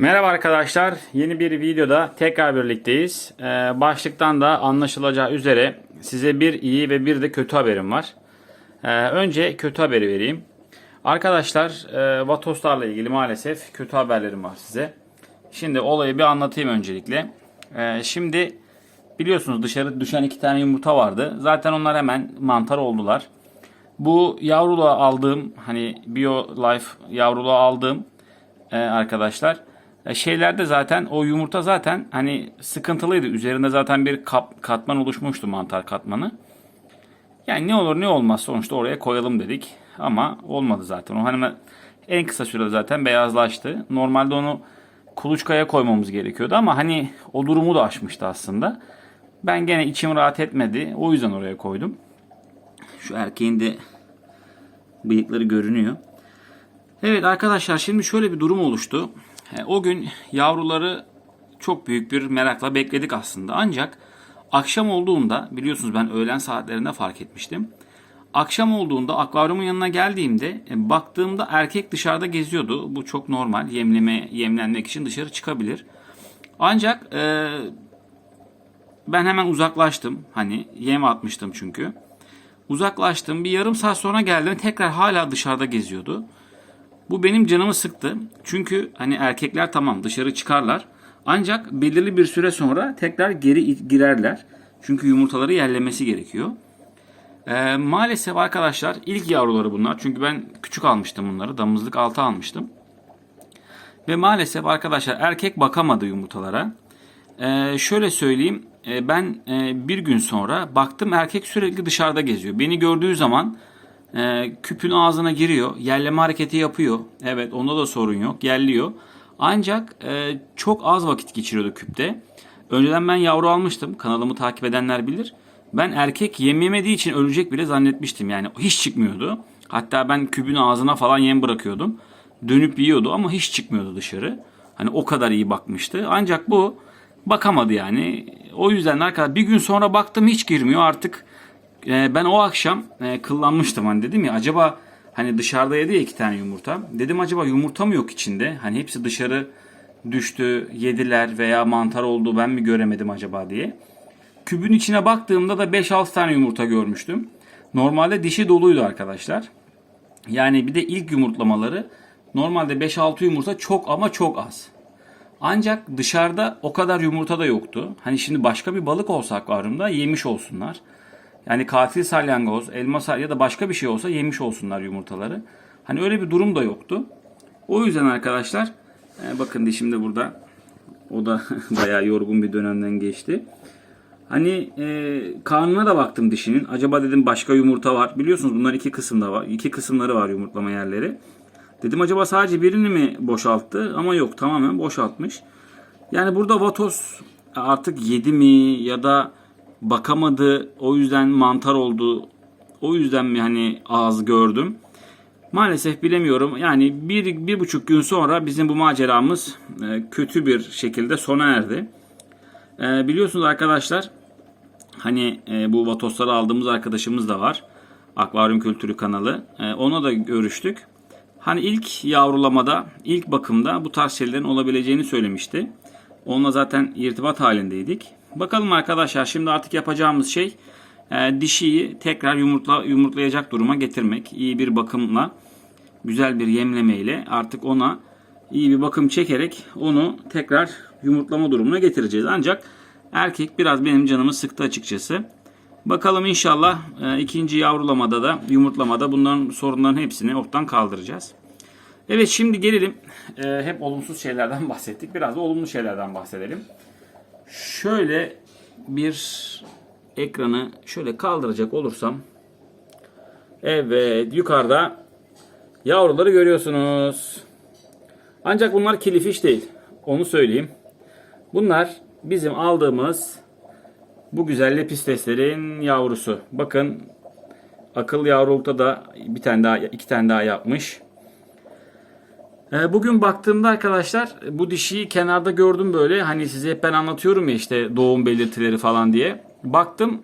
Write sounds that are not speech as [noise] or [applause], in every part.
Merhaba arkadaşlar. Yeni bir videoda tekrar birlikteyiz. Ee, başlıktan da anlaşılacağı üzere size bir iyi ve bir de kötü haberim var. Ee, önce kötü haberi vereyim. Arkadaşlar e, Vatoslarla ilgili maalesef kötü haberlerim var size. Şimdi olayı bir anlatayım öncelikle. Ee, şimdi biliyorsunuz dışarı düşen iki tane yumurta vardı. Zaten onlar hemen mantar oldular. Bu yavruluğa aldığım hani BioLife yavruluğa aldığım e, arkadaşlar. E, şeylerde zaten o yumurta zaten hani sıkıntılıydı. Üzerinde zaten bir kap, katman oluşmuştu mantar katmanı. Yani ne olur ne olmaz sonuçta oraya koyalım dedik. Ama olmadı zaten. O hani en kısa sürede zaten beyazlaştı. Normalde onu kuluçkaya koymamız gerekiyordu ama hani o durumu da aşmıştı aslında. Ben gene içim rahat etmedi. O yüzden oraya koydum. Şu erkeğin de bıyıkları görünüyor. Evet arkadaşlar şimdi şöyle bir durum oluştu. O gün yavruları çok büyük bir merakla bekledik aslında. Ancak akşam olduğunda biliyorsunuz ben öğlen saatlerinde fark etmiştim. Akşam olduğunda akvaryumun yanına geldiğimde e, baktığımda erkek dışarıda geziyordu. Bu çok normal. Yemleme yemlenmek için dışarı çıkabilir. Ancak e, ben hemen uzaklaştım. Hani yem atmıştım çünkü. Uzaklaştım. Bir yarım saat sonra geldim. Tekrar hala dışarıda geziyordu. Bu benim canımı sıktı. Çünkü hani erkekler tamam dışarı çıkarlar. Ancak belirli bir süre sonra tekrar geri girerler. Çünkü yumurtaları yerlemesi gerekiyor. Ee, maalesef arkadaşlar ilk yavruları bunlar. Çünkü ben küçük almıştım bunları. Damızlık altı almıştım. Ve maalesef arkadaşlar erkek bakamadı yumurtalara. Ee, şöyle söyleyeyim. e, ben e, bir gün sonra baktım erkek sürekli dışarıda geziyor. Beni gördüğü zaman e, küpün ağzına giriyor. Yerleme hareketi yapıyor. Evet onda da sorun yok. Yerliyor. Ancak e, çok az vakit geçiriyordu küpte. Önceden ben yavru almıştım. Kanalımı takip edenler bilir. Ben erkek yem yemediği için ölecek bile zannetmiştim. Yani hiç çıkmıyordu. Hatta ben kübün ağzına falan yem bırakıyordum. Dönüp yiyordu ama hiç çıkmıyordu dışarı. Hani o kadar iyi bakmıştı. Ancak bu bakamadı yani. O yüzden arkadaşlar bir gün sonra baktım hiç girmiyor. Artık e, ben o akşam e, kıllanmıştım. Hani dedim ya acaba hani dışarıda yedi ya iki tane yumurta. Dedim acaba yumurta mı yok içinde? Hani hepsi dışarı düştü, yediler veya mantar oldu ben mi göremedim acaba diye. Kübün içine baktığımda da 5-6 tane yumurta görmüştüm. Normalde dişi doluydu arkadaşlar. Yani bir de ilk yumurtlamaları normalde 5-6 yumurta çok ama çok az. Ancak dışarıda o kadar yumurta da yoktu. Hani şimdi başka bir balık olsa akvaryumda yemiş olsunlar. Yani katil salyangoz, elma sal ya da başka bir şey olsa yemiş olsunlar yumurtaları. Hani öyle bir durum da yoktu. O yüzden arkadaşlar e, bakın dişim de burada. O da [laughs] bayağı yorgun bir dönemden geçti. Hani e, karnına da baktım dişinin. Acaba dedim başka yumurta var. Biliyorsunuz bunlar iki kısımda var. İki kısımları var yumurtlama yerleri. Dedim acaba sadece birini mi boşalttı? Ama yok tamamen boşaltmış. Yani burada vatoz artık yedi mi ya da bakamadı o yüzden mantar oldu. O yüzden mi hani ağız gördüm. Maalesef bilemiyorum. Yani bir, bir buçuk gün sonra bizim bu maceramız e, kötü bir şekilde sona erdi. E, biliyorsunuz arkadaşlar hani e, bu vatosları aldığımız arkadaşımız da var. Akvaryum Kültürü kanalı. Ona da görüştük. Hani ilk yavrulamada, ilk bakımda bu tarz şeylerin olabileceğini söylemişti. Onunla zaten irtibat halindeydik. Bakalım arkadaşlar şimdi artık yapacağımız şey e, dişiyi tekrar yumurtla yumurtlayacak duruma getirmek. İyi bir bakımla, güzel bir yemlemeyle artık ona iyi bir bakım çekerek onu tekrar yumurtlama durumuna getireceğiz. Ancak erkek biraz benim canımı sıktı açıkçası. Bakalım inşallah e, ikinci yavrulamada da yumurtlamada bunların sorunların hepsini ortadan kaldıracağız. Evet şimdi gelelim. E, hep olumsuz şeylerden [laughs] bahsettik. Biraz da olumlu şeylerden bahsedelim. Şöyle bir ekranı şöyle kaldıracak olursam. Evet yukarıda yavruları görüyorsunuz. Ancak bunlar kilifiş değil. Onu söyleyeyim. Bunlar bizim aldığımız bu güzel lepisteslerin yavrusu. Bakın akıl yavrulukta da bir tane daha iki tane daha yapmış. Ee, Bugün baktığımda arkadaşlar bu dişiyi kenarda gördüm böyle. Hani size hep ben anlatıyorum ya işte doğum belirtileri falan diye. Baktım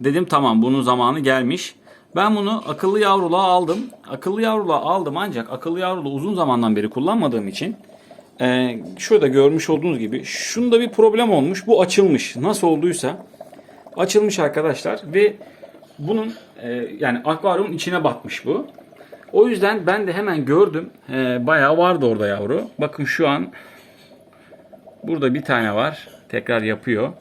dedim tamam bunun zamanı gelmiş. Ben bunu akıllı yavruluğa aldım. Akıllı yavruluğa aldım ancak akıllı yavruluğu uzun zamandan beri kullanmadığım için e, şurada görmüş olduğunuz gibi şunda bir problem olmuş. Bu açılmış. Nasıl olduysa açılmış arkadaşlar ve bunun e, yani akvaryumun içine batmış bu. O yüzden ben de hemen gördüm. E, bayağı vardı orada yavru. Bakın şu an burada bir tane var. Tekrar yapıyor.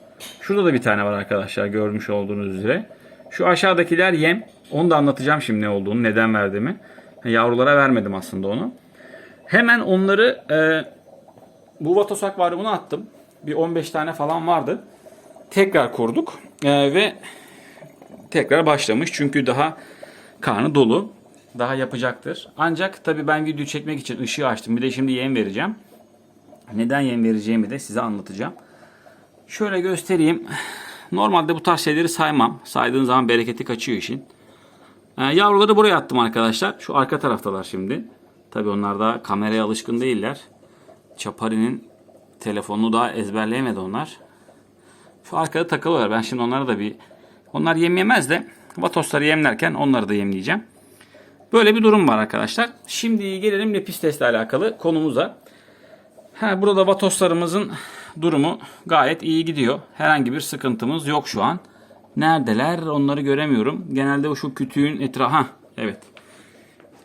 Şurada da bir tane var arkadaşlar görmüş olduğunuz üzere. Şu aşağıdakiler yem. Onu da anlatacağım şimdi ne olduğunu, neden verdiğimi. Yavrulara vermedim aslında onu. Hemen onları e, bu vatos akvaryumuna attım. Bir 15 tane falan vardı. Tekrar kurduk E, ve tekrar başlamış. Çünkü daha karnı dolu. Daha yapacaktır. Ancak tabii ben video çekmek için ışığı açtım. Bir de şimdi yem vereceğim. Neden yem vereceğimi de size anlatacağım. Şöyle göstereyim. Normalde bu tarz şeyleri saymam. Saydığın zaman bereketi kaçıyor işin. Ee, yavruları buraya attım arkadaşlar. Şu arka taraftalar şimdi. Tabii onlar da kameraya alışkın değiller. Çapari'nin telefonunu daha ezberleyemedi onlar. Şu arkada takılıyorlar. Ben şimdi onlara da bir... Onlar yem yemez de vatosları yemlerken onları da yemleyeceğim. Böyle bir durum var arkadaşlar. Şimdi gelelim lepis testle alakalı konumuza. Ha, burada vatoslarımızın durumu gayet iyi gidiyor. Herhangi bir sıkıntımız yok şu an. Neredeler onları göremiyorum. Genelde o şu kütüğün etrafı. Ha, evet.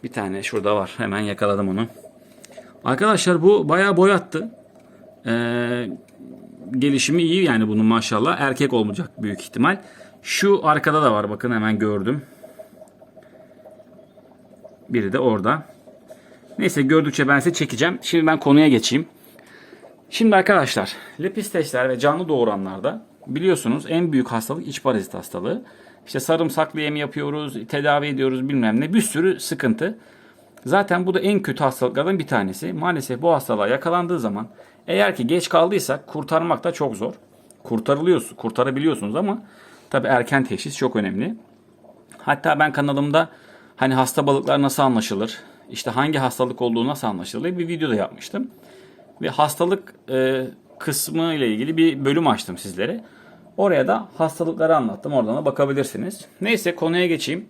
Bir tane şurada var. Hemen yakaladım onu. Arkadaşlar bu bayağı boy attı. Ee, gelişimi iyi yani bunun maşallah. Erkek olmayacak büyük ihtimal. Şu arkada da var bakın hemen gördüm. Biri de orada. Neyse gördükçe ben size çekeceğim. Şimdi ben konuya geçeyim. Şimdi arkadaşlar lepistesler ve canlı doğuranlarda biliyorsunuz en büyük hastalık iç parazit hastalığı. İşte sarımsaklı yem yapıyoruz, tedavi ediyoruz bilmem ne bir sürü sıkıntı. Zaten bu da en kötü hastalıklardan bir tanesi. Maalesef bu hastalığa yakalandığı zaman eğer ki geç kaldıysak kurtarmak da çok zor. Kurtarılıyorsunuz, kurtarabiliyorsunuz ama tabi erken teşhis çok önemli. Hatta ben kanalımda hani hasta balıklar nasıl anlaşılır, işte hangi hastalık olduğu nasıl anlaşılır bir video da yapmıştım. Ve hastalık e, kısmı ile ilgili bir bölüm açtım sizlere. Oraya da hastalıkları anlattım. Oradan da bakabilirsiniz. Neyse konuya geçeyim.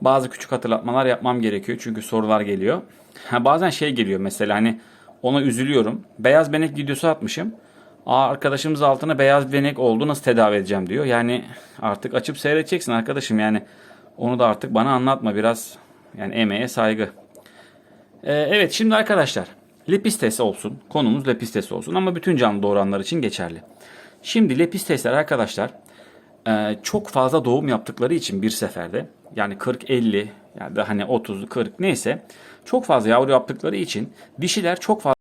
Bazı küçük hatırlatmalar yapmam gerekiyor. Çünkü sorular geliyor. Ha, bazen şey geliyor mesela hani ona üzülüyorum. Beyaz benek videosu atmışım. Aa, arkadaşımız altına beyaz benek oldu nasıl tedavi edeceğim diyor. Yani artık açıp seyredeceksin arkadaşım yani. Onu da artık bana anlatma biraz. Yani emeğe saygı. Ee, evet şimdi arkadaşlar lepistes olsun. Konumuz lepistes olsun ama bütün canlı doğuranlar için geçerli. Şimdi lepistesler arkadaşlar e, çok fazla doğum yaptıkları için bir seferde yani 40-50 yani da hani 30-40 neyse çok fazla yavru yaptıkları için dişiler çok fazla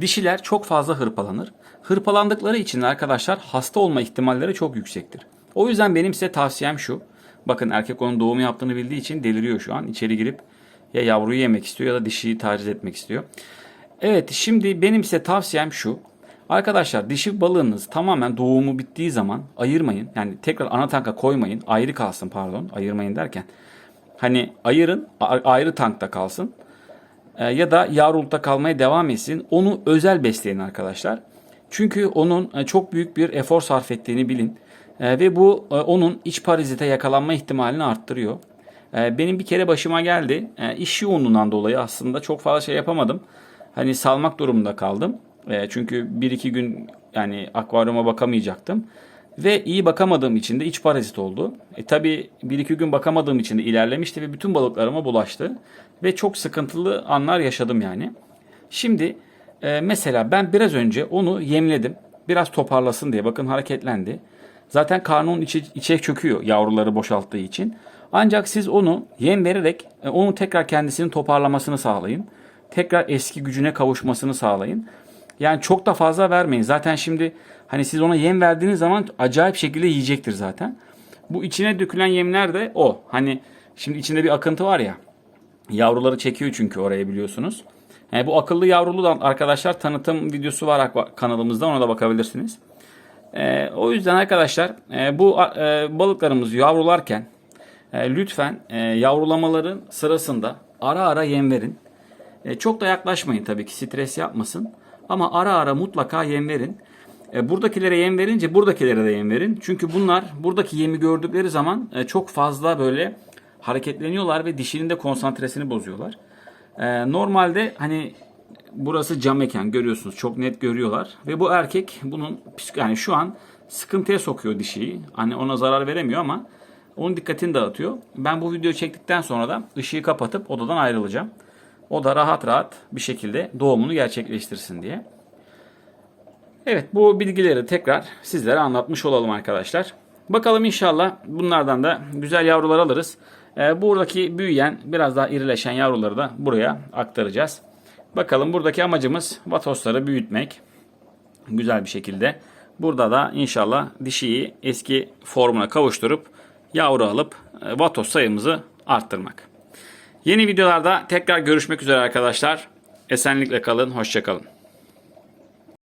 Dişiler çok fazla hırpalanır. Hırpalandıkları için arkadaşlar hasta olma ihtimalleri çok yüksektir. O yüzden benim size tavsiyem şu. Bakın erkek onun doğum yaptığını bildiği için deliriyor şu an. İçeri girip ya yavruyu yemek istiyor ya da dişiyi taciz etmek istiyor. Evet şimdi benim size tavsiyem şu. Arkadaşlar dişi balığınız tamamen doğumu bittiği zaman ayırmayın. Yani tekrar ana tanka koymayın. Ayrı kalsın pardon. Ayırmayın derken. Hani ayırın ayrı tankta kalsın. E, ya da yavrulukta kalmaya devam etsin. Onu özel besleyin arkadaşlar. Çünkü onun e, çok büyük bir efor sarf ettiğini bilin. E, ve bu e, onun iç parazite yakalanma ihtimalini arttırıyor. E, Benim bir kere başıma geldi. E, İş yoğunluğundan dolayı aslında çok fazla şey yapamadım. Hani salmak durumunda kaldım. Çünkü bir iki gün yani akvaryuma bakamayacaktım. Ve iyi bakamadığım için de iç parazit oldu. E tabi bir iki gün bakamadığım için de ilerlemişti ve bütün balıklarıma bulaştı. Ve çok sıkıntılı anlar yaşadım yani. Şimdi e, mesela ben biraz önce onu yemledim. Biraz toparlasın diye. Bakın hareketlendi. Zaten karnının içi, içe çöküyor yavruları boşalttığı için. Ancak siz onu yem vererek e, onun tekrar kendisini toparlamasını sağlayın. Tekrar eski gücüne kavuşmasını sağlayın. Yani çok da fazla vermeyin. Zaten şimdi hani siz ona yem verdiğiniz zaman acayip şekilde yiyecektir zaten. Bu içine dökülen yemler de o. Hani şimdi içinde bir akıntı var ya. Yavruları çekiyor çünkü oraya biliyorsunuz. Yani bu akıllı yavrulu da arkadaşlar tanıtım videosu var kanalımızda ona da bakabilirsiniz. Ee, o yüzden arkadaşlar e, bu e, balıklarımız yavrularken e, lütfen e, yavrulamaların sırasında ara ara yem verin. E, çok da yaklaşmayın tabii ki stres yapmasın. Ama ara ara mutlaka yem verin. E, buradakilere yem verince buradakilere de yem verin. Çünkü bunlar buradaki yemi gördükleri zaman e, çok fazla böyle hareketleniyorlar ve dişinin de konsantresini bozuyorlar. E, normalde hani burası cam mekan görüyorsunuz. Çok net görüyorlar. Ve bu erkek bunun yani şu an sıkıntıya sokuyor dişiyi. Hani ona zarar veremiyor ama onun dikkatini dağıtıyor. Ben bu videoyu çektikten sonra da ışığı kapatıp odadan ayrılacağım. O da rahat rahat bir şekilde doğumunu gerçekleştirsin diye. Evet bu bilgileri tekrar sizlere anlatmış olalım arkadaşlar. Bakalım inşallah bunlardan da güzel yavrular alırız. Ee, buradaki büyüyen biraz daha irileşen yavruları da buraya aktaracağız. Bakalım buradaki amacımız vatosları büyütmek. Güzel bir şekilde. Burada da inşallah dişiyi eski formuna kavuşturup yavru alıp e, vatos sayımızı arttırmak. Yeni videolarda tekrar görüşmek üzere arkadaşlar. Esenlikle kalın, hoşçakalın.